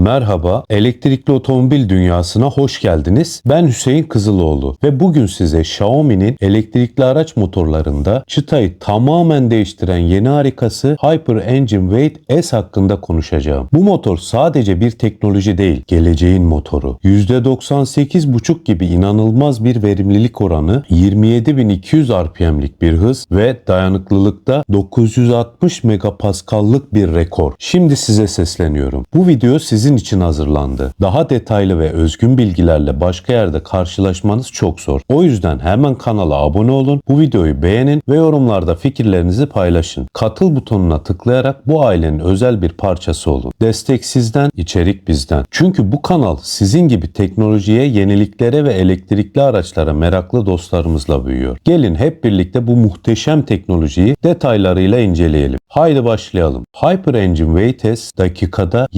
Merhaba, elektrikli otomobil dünyasına hoş geldiniz. Ben Hüseyin Kızıloğlu ve bugün size Xiaomi'nin elektrikli araç motorlarında çıtayı tamamen değiştiren yeni harikası Hyper Engine Weight S hakkında konuşacağım. Bu motor sadece bir teknoloji değil, geleceğin motoru. %98,5 gibi inanılmaz bir verimlilik oranı, 27200 RPM'lik bir hız ve dayanıklılıkta 960 megapaskallık bir rekor. Şimdi size sesleniyorum. Bu video sizin için hazırlandı. Daha detaylı ve özgün bilgilerle başka yerde karşılaşmanız çok zor. O yüzden hemen kanala abone olun, bu videoyu beğenin ve yorumlarda fikirlerinizi paylaşın. Katıl butonuna tıklayarak bu ailenin özel bir parçası olun. Destek sizden, içerik bizden. Çünkü bu kanal sizin gibi teknolojiye, yeniliklere ve elektrikli araçlara meraklı dostlarımızla büyüyor. Gelin hep birlikte bu muhteşem teknolojiyi detaylarıyla inceleyelim. Haydi başlayalım. Hyper Engine Weight dakikada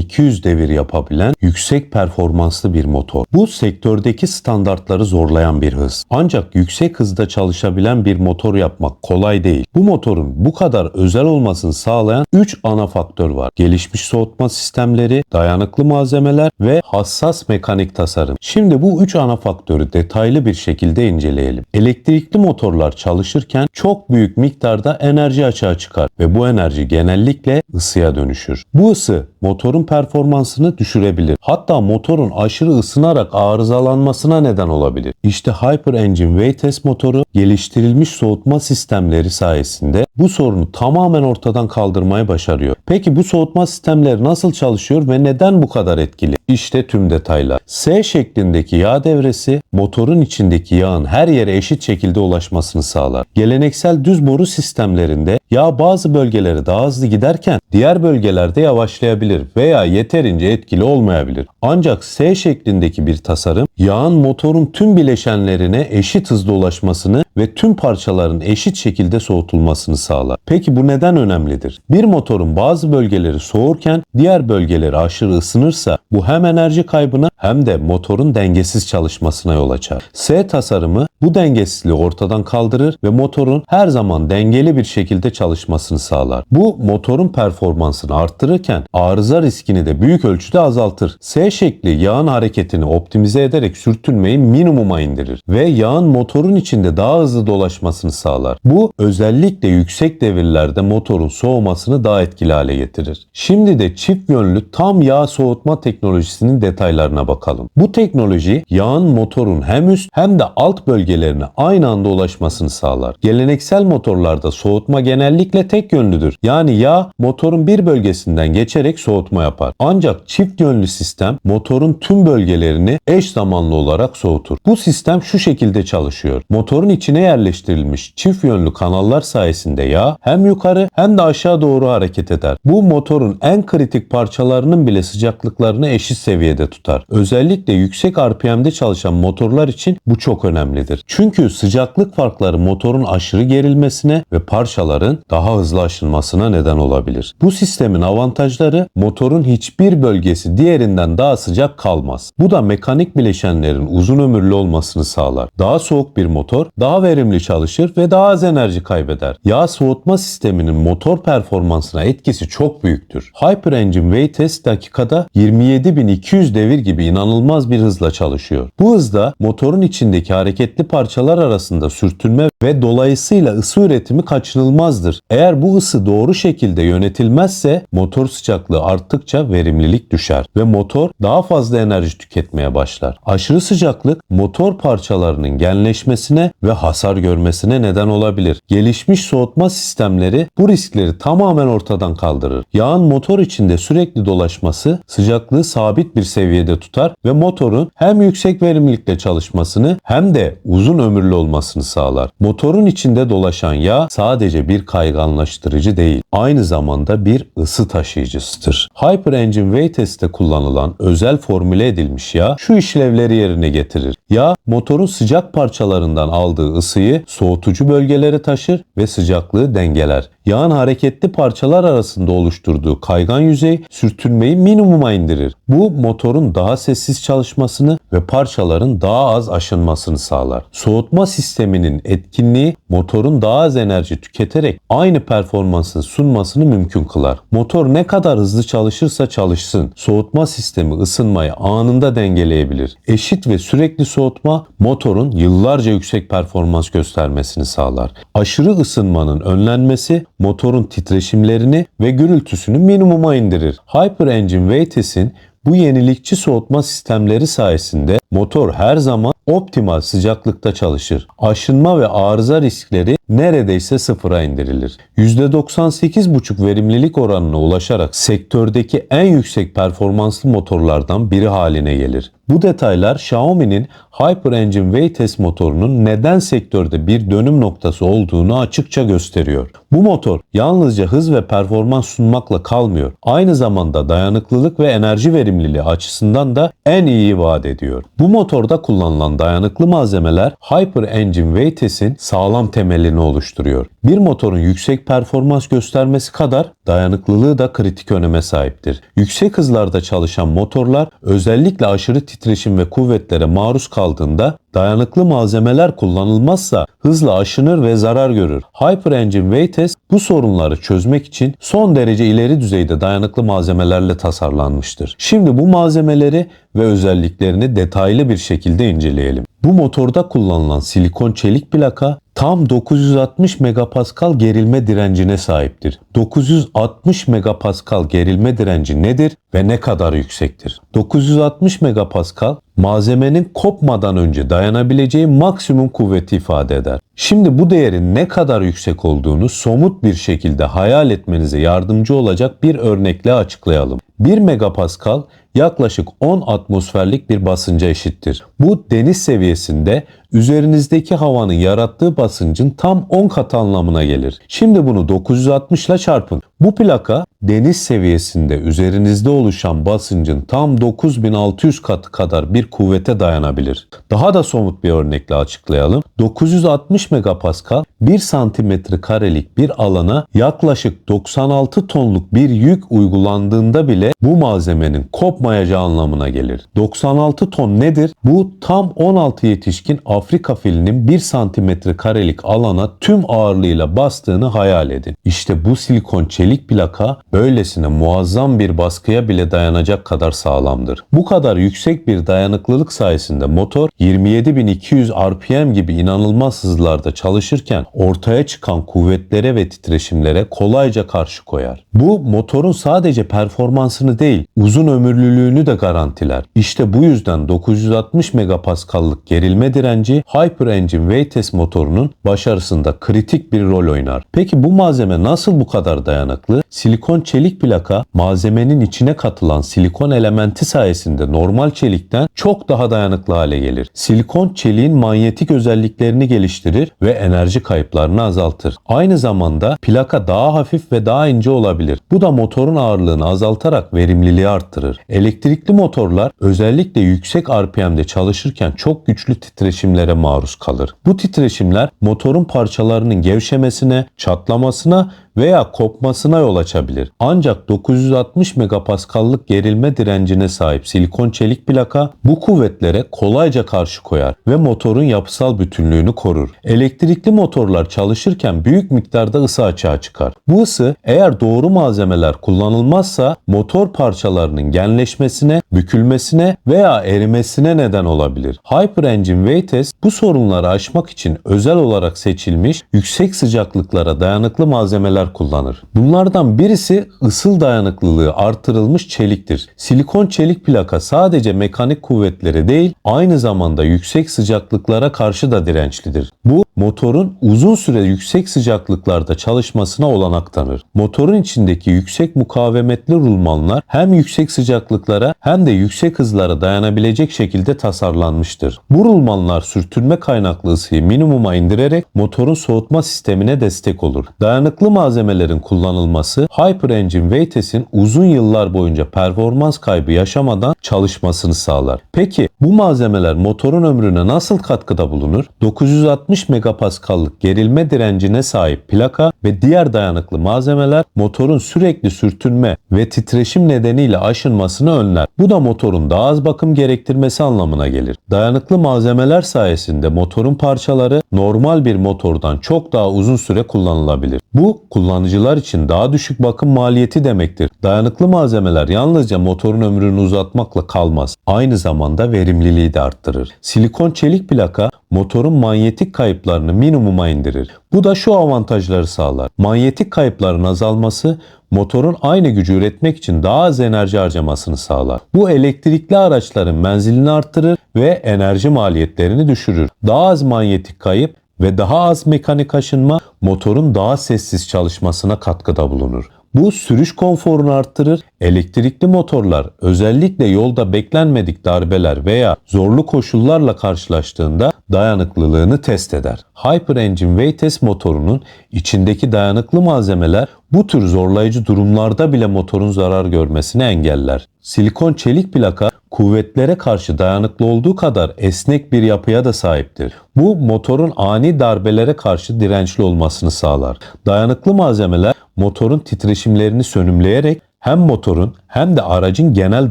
27.200 devir yapabilen yüksek performanslı bir motor. Bu sektördeki standartları zorlayan bir hız. Ancak yüksek hızda çalışabilen bir motor yapmak kolay değil. Bu motorun bu kadar özel olmasını sağlayan 3 ana faktör var. Gelişmiş soğutma sistemleri, dayanıklı malzemeler ve hassas mekanik tasarım. Şimdi bu 3 ana faktörü detaylı bir şekilde inceleyelim. Elektrikli motorlar çalışırken çok büyük miktarda enerji açığa çıkar ve bu enerji genellikle ısıya dönüşür. Bu ısı motorun performansını düşürebilir. Hatta motorun aşırı ısınarak arızalanmasına neden olabilir. İşte Hyper Engine Weightless motoru geliştirilmiş soğutma sistemleri sayesinde bu sorunu tamamen ortadan kaldırmayı başarıyor. Peki bu soğutma sistemleri nasıl çalışıyor ve neden bu kadar etkili? İşte tüm detaylar. S şeklindeki yağ devresi motorun içindeki yağın her yere eşit şekilde ulaşmasını sağlar. Geleneksel düz boru sistemlerinde yağ bazı bölgelere daha hızlı giderken diğer bölgelerde yavaşlayabilir veya yeterince etkili olmayabilir. Ancak S şeklindeki bir tasarım yağın motorun tüm bileşenlerine eşit hızda ulaşmasını ve tüm parçaların eşit şekilde soğutulmasını sağlar. Peki bu neden önemlidir? Bir motorun bazı bölgeleri soğurken diğer bölgeleri aşırı ısınırsa bu hem enerji kaybına hem de motorun dengesiz çalışmasına yol açar. S tasarımı bu dengesizliği ortadan kaldırır ve motorun her zaman dengeli bir şekilde çalışmasını sağlar. Bu motorun performansını arttırırken arıza riskini de büyük ölçüde azaltır. S şekli yağın hareketini optimize ederek sürtünmeyi minimuma indirir ve yağın motorun içinde daha hızlı dolaşmasını sağlar. Bu özellikle yüksek devirlerde motorun soğumasını daha etkili hale getirir. Şimdi de çift yönlü tam yağ soğutma teknolojisinin detaylarına bakalım. Bu teknoloji yağın motorun hem üst hem de alt bölgelerine aynı anda ulaşmasını sağlar. Geleneksel motorlarda soğutma genellikle tek yönlüdür. Yani yağ motorun bir bölgesinden geçerek soğutma yapar. Ancak çift yönlü sistem motorun tüm bölgelerini eş zamanlı olarak soğutur. Bu sistem şu şekilde çalışıyor. Motorun içine yerleştirilmiş çift yönlü kanallar sayesinde yağ hem yukarı hem de aşağı doğru hareket eder. Bu motorun en kritik parçalarının bile sıcaklıklarını eşit seviyede tutar. Özellikle yüksek RPM'de çalışan motorlar için bu çok önemlidir. Çünkü sıcaklık farkları motorun aşırı gerilmesine ve parçaların daha hızlı aşınmasına neden olabilir. Bu sistemin avantajları motorun hiçbir bölgesi diğerinden daha sıcak kalmaz. Bu da mekanik bileşenlerin uzun ömürlü olmasını sağlar. Daha soğuk bir motor daha verimli çalışır ve daha az enerji kaybeder. Yağ soğutma sisteminin motor performansına etkisi çok büyüktür. Hyper Engine Weightless dakikada 27.200 devir gibi inanılmaz bir hızla çalışıyor. Bu hızda motorun içindeki hareketli parçalar arasında sürtünme ve dolayısıyla ısı üretimi kaçınılmazdır. Eğer bu ısı doğru şekilde yönetilmezse motor sıcaklığı arttıkça verimlilik düşer ve motor daha fazla enerji tüketmeye başlar. Aşırı sıcaklık motor parçalarının genleşmesine ve hasar görmesine neden olabilir. Gelişmiş soğutma sistemleri bu riskleri tamamen ortadan kaldırır. Yağın motor içinde sürekli dolaşması sıcaklığı sabit bir seviyede tutar ve motorun hem yüksek verimlilikle çalışmasını hem de uzun ömürlü olmasını sağlar. Motorun içinde dolaşan yağ sadece bir kayganlaştırıcı değil, aynı zamanda bir ısı taşıyıcısıdır. Hyper Engine Weightless'te kullanılan özel formüle edilmiş yağ şu işlevleri yerine getirir. Yağ motorun sıcak parçalarından aldığı ısıyı soğutucu bölgelere taşır ve sıcaklığı dengeler. Yağın hareketli parçalar arasında oluşturduğu kaygan yüzey sürtünmeyi minimuma indirir. Bu motorun daha sessiz çalışmasını ve parçaların daha az aşınmasını sağlar. Soğutma sisteminin etkinliği motorun daha az enerji tüketerek aynı performansı sunmasını mümkün kılar. Motor ne kadar hızlı çalışırsa çalışsın, soğutma sistemi ısınmayı anında dengeleyebilir. Eşit ve sürekli soğutma motorun yıllarca yüksek performans göstermesini sağlar. Aşırı ısınmanın önlenmesi motorun titreşimlerini ve gürültüsünü minimuma indirir. Hyper Engine Veytes'in bu yenilikçi soğutma sistemleri sayesinde motor her zaman optimal sıcaklıkta çalışır. Aşınma ve arıza riskleri neredeyse sıfıra indirilir. %98,5 verimlilik oranına ulaşarak sektördeki en yüksek performanslı motorlardan biri haline gelir. Bu detaylar Xiaomi'nin Hyper Engine Veytes motorunun neden sektörde bir dönüm noktası olduğunu açıkça gösteriyor. Bu motor yalnızca hız ve performans sunmakla kalmıyor. Aynı zamanda dayanıklılık ve enerji verimliliği açısından da en iyi vaat ediyor. Bu motorda kullanılan dayanıklı malzemeler Hyper Engine Veytes'in sağlam temelini oluşturuyor. Bir motorun yüksek performans göstermesi kadar dayanıklılığı da kritik öneme sahiptir. Yüksek hızlarda çalışan motorlar özellikle aşırı titreşim ve kuvvetlere maruz kaldığında dayanıklı malzemeler kullanılmazsa hızla aşınır ve zarar görür. Hyper Engine Veytes bu sorunları çözmek için son derece ileri düzeyde dayanıklı malzemelerle tasarlanmıştır. Şimdi bu malzemeleri ve özelliklerini detaylı bir şekilde inceleyelim. Bu motorda kullanılan silikon çelik plaka tam 960 megapascal gerilme direncine sahiptir. 960 megapascal gerilme direnci nedir ve ne kadar yüksektir? 960 megapascal malzemenin kopmadan önce dayanabileceği maksimum kuvveti ifade eder. Şimdi bu değerin ne kadar yüksek olduğunu somut bir şekilde hayal etmenize yardımcı olacak bir örnekle açıklayalım. 1 megapascal yaklaşık 10 atmosferlik bir basınca eşittir. Bu deniz seviyesinde üzerinizdeki havanın yarattığı basıncın tam 10 katı anlamına gelir. Şimdi bunu 960 ile çarpın. Bu plaka deniz seviyesinde üzerinizde oluşan basıncın tam 9600 katı kadar bir kuvvete dayanabilir. Daha da somut bir örnekle açıklayalım. 960 megapascal 1 santimetre karelik bir alana yaklaşık 96 tonluk bir yük uygulandığında bile bu malzemenin kopmayacağı anlamına gelir. 96 ton nedir? Bu tam 16 yetişkin Afrika filinin 1 santimetre karelik alana tüm ağırlığıyla bastığını hayal edin. İşte bu silikon çelik plaka böylesine muazzam bir baskıya bile dayanacak kadar sağlamdır. Bu kadar yüksek bir dayanıklılık sayesinde motor 27200 RPM gibi inanılmaz hızlarda çalışırken ortaya çıkan kuvvetlere ve titreşimlere kolayca karşı koyar. Bu motorun sadece performansını değil uzun ömürlülüğünü de garantiler. İşte bu yüzden 960 megapaskallık gerilme direnci Hyper Engine Veytes motorunun başarısında kritik bir rol oynar. Peki bu malzeme nasıl bu kadar dayanıklı? Silikon çelik plaka malzemenin içine katılan silikon elementi sayesinde normal çelikten çok daha dayanıklı hale gelir. Silikon çeliğin manyetik özelliklerini geliştirir ve enerji kayıplarını azaltır. Aynı zamanda plaka daha hafif ve daha ince olabilir. Bu da motorun ağırlığını azaltarak verimliliği arttırır. Elektrikli motorlar özellikle yüksek RPM'de çalışırken çok güçlü titreşimlere maruz kalır. Bu titreşimler motorun parçalarının gevşemesine, çatlamasına veya kopmasına yol açabilir. Ancak 960 megapaskallık gerilme direncine sahip silikon çelik plaka bu kuvvetlere kolayca karşı koyar ve motorun yapısal bütünlüğünü korur. Elektrikli motorlar çalışırken büyük miktarda ısı açığa çıkar. Bu ısı eğer doğru malzemeler kullanılmazsa motor parçalarının genleşmesine, bükülmesine veya erimesine neden olabilir. Hyper Engine Veytes bu sorunları aşmak için özel olarak seçilmiş yüksek sıcaklıklara dayanıklı malzemeler kullanır. Bunlardan birisi ısıl dayanıklılığı artırılmış çeliktir. Silikon çelik plaka sadece mekanik kuvvetlere değil aynı zamanda yüksek sıcaklıklara karşı da dirençlidir. Bu motorun uzun süre yüksek sıcaklıklarda çalışmasına olanak tanır. Motorun içindeki yüksek mukavemetli rulmanlar hem yüksek sıcaklıklara hem de yüksek hızlara dayanabilecek şekilde tasarlanmıştır. Bu rulmanlar sürtünme kaynaklı ısıyı minimuma indirerek motorun soğutma sistemine destek olur. Dayanıklı malzemelerin kullanılması Hyper Engine Veytes'in uzun yıllar boyunca performans kaybı yaşamadan çalışmasını sağlar. Peki bu malzemeler motorun ömrüne nasıl katkıda bulunur? 960 megapaskallık gerilme direncine sahip plaka ve diğer dayanıklı malzemeler motorun sürekli sürtünme ve titreşim nedeniyle aşınmasını önler. Bu da motorun daha az bakım gerektirmesi anlamına gelir. Dayanıklı malzemeler sayesinde motorun parçaları normal bir motordan çok daha uzun süre kullanılabilir. Bu kullanıcılar için daha düşük bakım maliyeti demektir. Dayanıklı malzemeler yalnızca motorun ömrünü uzatmakla kalmaz. Aynı zamanda verimliliği de arttırır. Silikon çelik plaka motorun manyetik kayıplarını minimuma indirir. Bu da şu avantajları sağlar. Manyetik kayıpların azalması motorun aynı gücü üretmek için daha az enerji harcamasını sağlar. Bu elektrikli araçların menzilini arttırır ve enerji maliyetlerini düşürür. Daha az manyetik kayıp ve daha az mekanik aşınma motorun daha sessiz çalışmasına katkıda bulunur. Bu sürüş konforunu arttırır. Elektrikli motorlar özellikle yolda beklenmedik darbeler veya zorlu koşullarla karşılaştığında dayanıklılığını test eder. Hyper Engine Weightless motorunun içindeki dayanıklı malzemeler bu tür zorlayıcı durumlarda bile motorun zarar görmesini engeller. Silikon çelik plaka kuvvetlere karşı dayanıklı olduğu kadar esnek bir yapıya da sahiptir. Bu motorun ani darbelere karşı dirençli olmasını sağlar. Dayanıklı malzemeler motorun titreşimlerini sönümleyerek hem motorun hem de aracın genel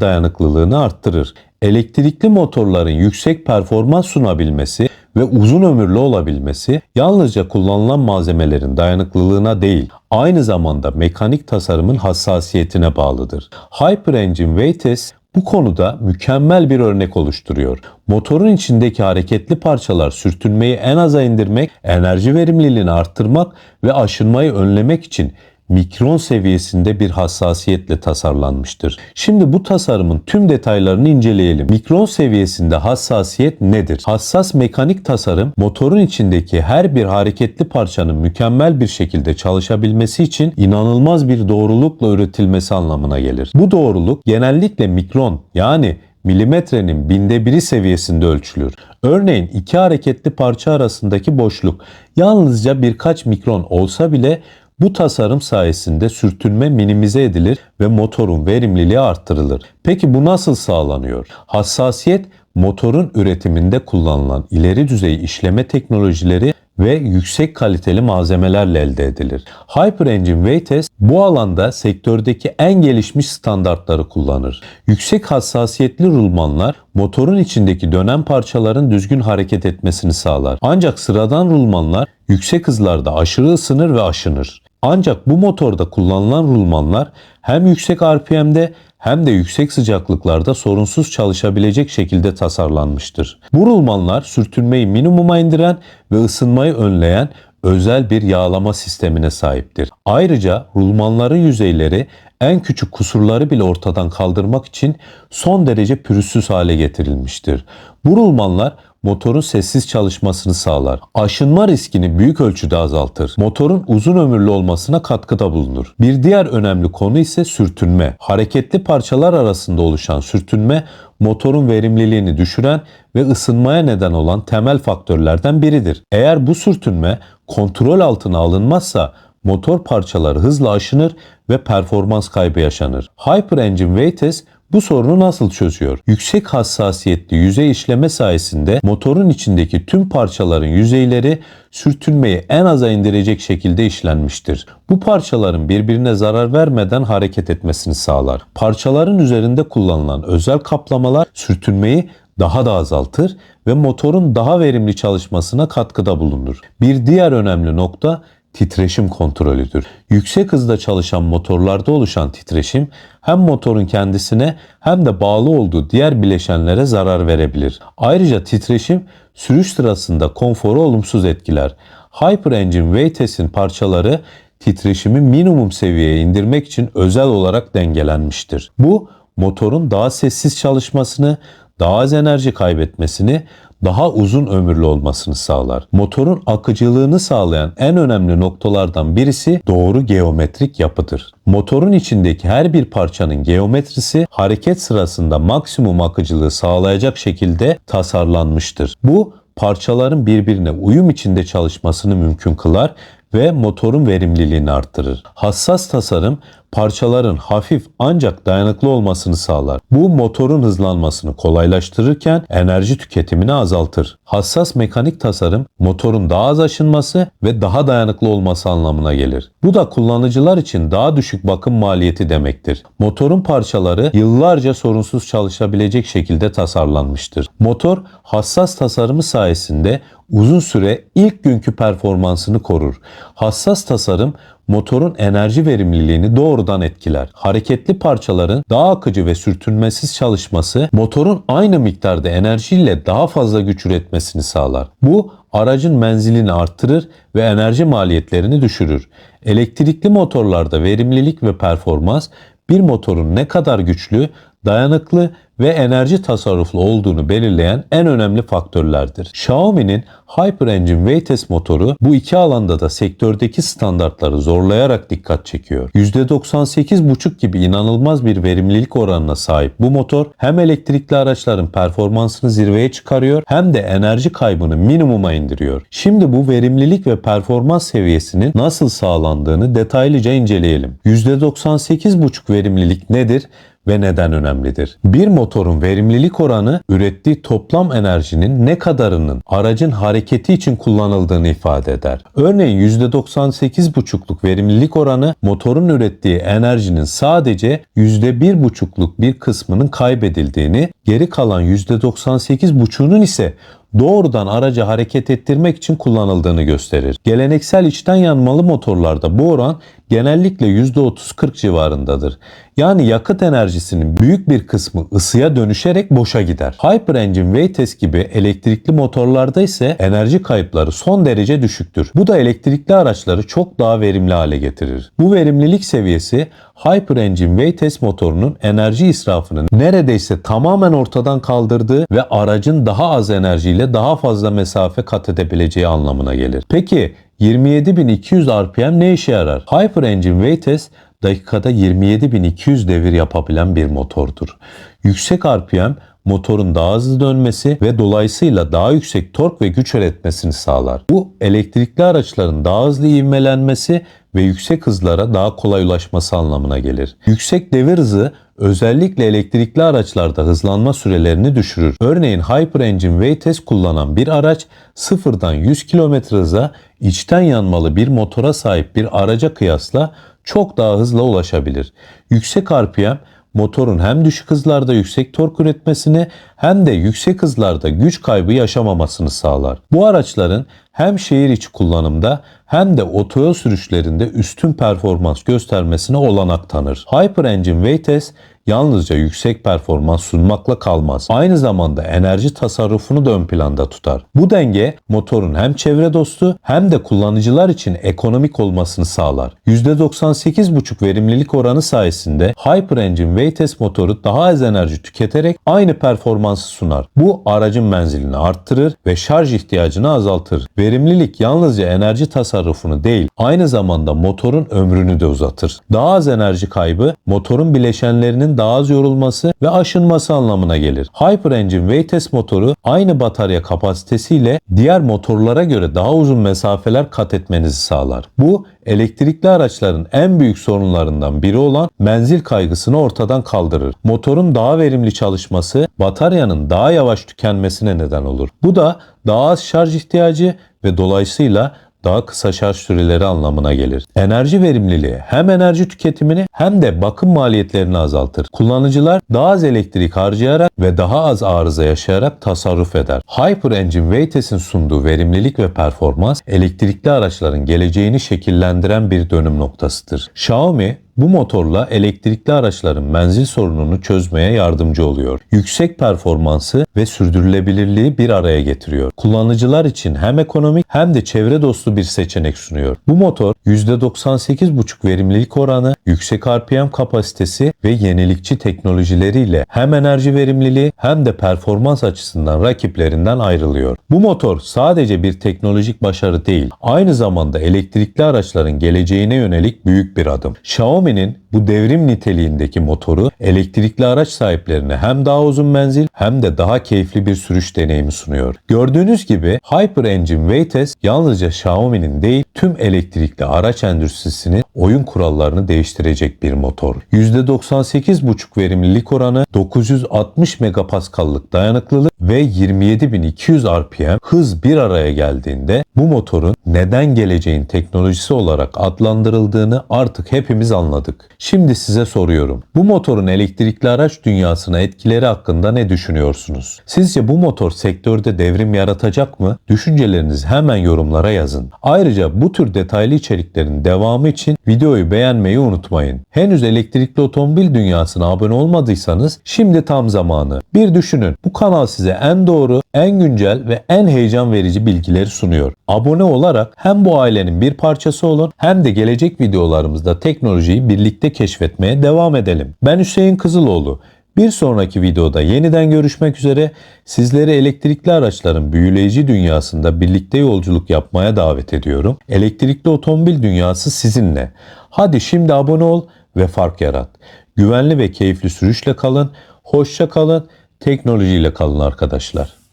dayanıklılığını arttırır. Elektrikli motorların yüksek performans sunabilmesi ve uzun ömürlü olabilmesi yalnızca kullanılan malzemelerin dayanıklılığına değil, aynı zamanda mekanik tasarımın hassasiyetine bağlıdır. Hyper Engine Weightless bu konuda mükemmel bir örnek oluşturuyor. Motorun içindeki hareketli parçalar sürtünmeyi en aza indirmek, enerji verimliliğini arttırmak ve aşınmayı önlemek için mikron seviyesinde bir hassasiyetle tasarlanmıştır. Şimdi bu tasarımın tüm detaylarını inceleyelim. Mikron seviyesinde hassasiyet nedir? Hassas mekanik tasarım motorun içindeki her bir hareketli parçanın mükemmel bir şekilde çalışabilmesi için inanılmaz bir doğrulukla üretilmesi anlamına gelir. Bu doğruluk genellikle mikron yani milimetrenin binde biri seviyesinde ölçülür. Örneğin iki hareketli parça arasındaki boşluk yalnızca birkaç mikron olsa bile bu tasarım sayesinde sürtünme minimize edilir ve motorun verimliliği arttırılır. Peki bu nasıl sağlanıyor? Hassasiyet motorun üretiminde kullanılan ileri düzey işleme teknolojileri ve yüksek kaliteli malzemelerle elde edilir. Hyper Engine Weightless bu alanda sektördeki en gelişmiş standartları kullanır. Yüksek hassasiyetli rulmanlar motorun içindeki dönen parçaların düzgün hareket etmesini sağlar. Ancak sıradan rulmanlar yüksek hızlarda aşırı ısınır ve aşınır. Ancak bu motorda kullanılan rulmanlar hem yüksek RPM'de hem de yüksek sıcaklıklarda sorunsuz çalışabilecek şekilde tasarlanmıştır. Bu rulmanlar sürtünmeyi minimuma indiren ve ısınmayı önleyen özel bir yağlama sistemine sahiptir. Ayrıca rulmanların yüzeyleri en küçük kusurları bile ortadan kaldırmak için son derece pürüzsüz hale getirilmiştir. Bu rulmanlar motorun sessiz çalışmasını sağlar. Aşınma riskini büyük ölçüde azaltır. Motorun uzun ömürlü olmasına katkıda bulunur. Bir diğer önemli konu ise sürtünme. Hareketli parçalar arasında oluşan sürtünme motorun verimliliğini düşüren ve ısınmaya neden olan temel faktörlerden biridir. Eğer bu sürtünme kontrol altına alınmazsa motor parçaları hızla aşınır ve performans kaybı yaşanır. Hyper Engine Weightless bu sorunu nasıl çözüyor? Yüksek hassasiyetli yüzey işleme sayesinde motorun içindeki tüm parçaların yüzeyleri sürtünmeyi en aza indirecek şekilde işlenmiştir. Bu parçaların birbirine zarar vermeden hareket etmesini sağlar. Parçaların üzerinde kullanılan özel kaplamalar sürtünmeyi daha da azaltır ve motorun daha verimli çalışmasına katkıda bulunur. Bir diğer önemli nokta titreşim kontrolüdür. Yüksek hızda çalışan motorlarda oluşan titreşim hem motorun kendisine hem de bağlı olduğu diğer bileşenlere zarar verebilir. Ayrıca titreşim sürüş sırasında konforu olumsuz etkiler. Hyper Engine Weightless'in parçaları titreşimi minimum seviyeye indirmek için özel olarak dengelenmiştir. Bu motorun daha sessiz çalışmasını, daha az enerji kaybetmesini, daha uzun ömürlü olmasını sağlar. Motorun akıcılığını sağlayan en önemli noktalardan birisi doğru geometrik yapıdır. Motorun içindeki her bir parçanın geometrisi hareket sırasında maksimum akıcılığı sağlayacak şekilde tasarlanmıştır. Bu parçaların birbirine uyum içinde çalışmasını mümkün kılar ve motorun verimliliğini arttırır. Hassas tasarım parçaların hafif ancak dayanıklı olmasını sağlar. Bu motorun hızlanmasını kolaylaştırırken enerji tüketimini azaltır. Hassas mekanik tasarım motorun daha az aşınması ve daha dayanıklı olması anlamına gelir. Bu da kullanıcılar için daha düşük bakım maliyeti demektir. Motorun parçaları yıllarca sorunsuz çalışabilecek şekilde tasarlanmıştır. Motor hassas tasarımı sayesinde uzun süre ilk günkü performansını korur. Hassas tasarım motorun enerji verimliliğini doğrudan etkiler. Hareketli parçaların daha akıcı ve sürtünmesiz çalışması motorun aynı miktarda enerjiyle daha fazla güç üretmesini sağlar. Bu aracın menzilini arttırır ve enerji maliyetlerini düşürür. Elektrikli motorlarda verimlilik ve performans bir motorun ne kadar güçlü, dayanıklı ve enerji tasarruflu olduğunu belirleyen en önemli faktörlerdir. Xiaomi'nin Hyper Engine Weightless motoru bu iki alanda da sektördeki standartları zorlayarak dikkat çekiyor. %98,5 gibi inanılmaz bir verimlilik oranına sahip bu motor hem elektrikli araçların performansını zirveye çıkarıyor hem de enerji kaybını minimuma indiriyor. Şimdi bu verimlilik ve performans seviyesinin nasıl sağlandığını detaylıca inceleyelim. %98,5 verimlilik nedir? Ve neden önemlidir? Bir motorun verimlilik oranı ürettiği toplam enerjinin ne kadarının aracın hareketi için kullanıldığını ifade eder. Örneğin %98,5'luk verimlilik oranı motorun ürettiği enerjinin sadece %1,5'luk bir kısmının kaybedildiğini, geri kalan %98,5'unun ise doğrudan aracı hareket ettirmek için kullanıldığını gösterir. Geleneksel içten yanmalı motorlarda bu oran genellikle %30-40 civarındadır. Yani yakıt enerjisinin büyük bir kısmı ısıya dönüşerek boşa gider. Hyper Engine Weightless gibi elektrikli motorlarda ise enerji kayıpları son derece düşüktür. Bu da elektrikli araçları çok daha verimli hale getirir. Bu verimlilik seviyesi Hyper Engine Weightless motorunun enerji israfını neredeyse tamamen ortadan kaldırdığı ve aracın daha az enerjiyle daha fazla mesafe kat edebileceği anlamına gelir. Peki 27.200 RPM ne işe yarar? Hyper Engine Weightless dakikada 27.200 devir yapabilen bir motordur. Yüksek RPM motorun daha hızlı dönmesi ve dolayısıyla daha yüksek tork ve güç üretmesini sağlar. Bu elektrikli araçların daha hızlı ivmelenmesi ve yüksek hızlara daha kolay ulaşması anlamına gelir. Yüksek devir hızı özellikle elektrikli araçlarda hızlanma sürelerini düşürür. Örneğin Hyper Engine Weightless kullanan bir araç sıfırdan 100 km hıza içten yanmalı bir motora sahip bir araca kıyasla çok daha hızlı ulaşabilir. Yüksek RPM motorun hem düşük hızlarda yüksek tork üretmesini hem de yüksek hızlarda güç kaybı yaşamamasını sağlar. Bu araçların hem şehir içi kullanımda hem de otoyol sürüşlerinde üstün performans göstermesine olanak tanır. Hyper Engine Weightless yalnızca yüksek performans sunmakla kalmaz. Aynı zamanda enerji tasarrufunu da ön planda tutar. Bu denge motorun hem çevre dostu hem de kullanıcılar için ekonomik olmasını sağlar. %98,5 verimlilik oranı sayesinde Hyper Engine Weightless motoru daha az enerji tüketerek aynı performansı sunar. Bu aracın menzilini arttırır ve şarj ihtiyacını azaltır. Verimlilik yalnızca enerji tasarrufunu değil, aynı zamanda motorun ömrünü de uzatır. Daha az enerji kaybı motorun bileşenlerinin daha az yorulması ve aşınması anlamına gelir. Hyper Engine Weightless motoru aynı batarya kapasitesiyle diğer motorlara göre daha uzun mesafeler kat etmenizi sağlar. Bu elektrikli araçların en büyük sorunlarından biri olan menzil kaygısını ortadan kaldırır. Motorun daha verimli çalışması bataryanın daha yavaş tükenmesine neden olur. Bu da daha az şarj ihtiyacı ve dolayısıyla daha kısa şarj süreleri anlamına gelir. Enerji verimliliği hem enerji tüketimini hem de bakım maliyetlerini azaltır. Kullanıcılar daha az elektrik harcayarak ve daha az arıza yaşayarak tasarruf eder. Hyper Engine Weightless'in sunduğu verimlilik ve performans elektrikli araçların geleceğini şekillendiren bir dönüm noktasıdır. Xiaomi bu motorla elektrikli araçların menzil sorununu çözmeye yardımcı oluyor. Yüksek performansı ve sürdürülebilirliği bir araya getiriyor. Kullanıcılar için hem ekonomik hem de çevre dostu bir seçenek sunuyor. Bu motor %98,5 verimlilik oranı, yüksek RPM kapasitesi ve yenilikçi teknolojileriyle hem enerji verimliliği hem de performans açısından rakiplerinden ayrılıyor. Bu motor sadece bir teknolojik başarı değil, aynı zamanda elektrikli araçların geleceğine yönelik büyük bir adım. Xiaomi Xiaomi'nin bu devrim niteliğindeki motoru elektrikli araç sahiplerine hem daha uzun menzil hem de daha keyifli bir sürüş deneyimi sunuyor. Gördüğünüz gibi Hyper Engine Veytes yalnızca Xiaomi'nin değil tüm elektrikli araç endüstrisinin oyun kurallarını değiştirecek bir motor. %98,5 verimlilik oranı, 960 megapaskallık dayanıklılık ve 27200 RPM hız bir araya geldiğinde bu motorun neden geleceğin teknolojisi olarak adlandırıldığını artık hepimiz anladık. Şimdi size soruyorum. Bu motorun elektrikli araç dünyasına etkileri hakkında ne düşünüyorsunuz? Sizce bu motor sektörde devrim yaratacak mı? Düşüncelerinizi hemen yorumlara yazın. Ayrıca bu tür detaylı içeriklerin devamı için videoyu beğenmeyi unutmayın. Henüz elektrikli otomobil dünyasına abone olmadıysanız şimdi tam zamanı. Bir düşünün. Bu kanal size en doğru, en güncel ve en heyecan verici bilgileri sunuyor. Abone olarak hem bu ailenin bir parçası olun hem de gelecek videolarımızda teknolojiyi birlikte keşfetmeye devam edelim. Ben Hüseyin Kızıloğlu. Bir sonraki videoda yeniden görüşmek üzere sizleri elektrikli araçların büyüleyici dünyasında birlikte yolculuk yapmaya davet ediyorum. Elektrikli otomobil dünyası sizinle. Hadi şimdi abone ol ve fark yarat. Güvenli ve keyifli sürüşle kalın, hoşça kalın, teknolojiyle kalın arkadaşlar.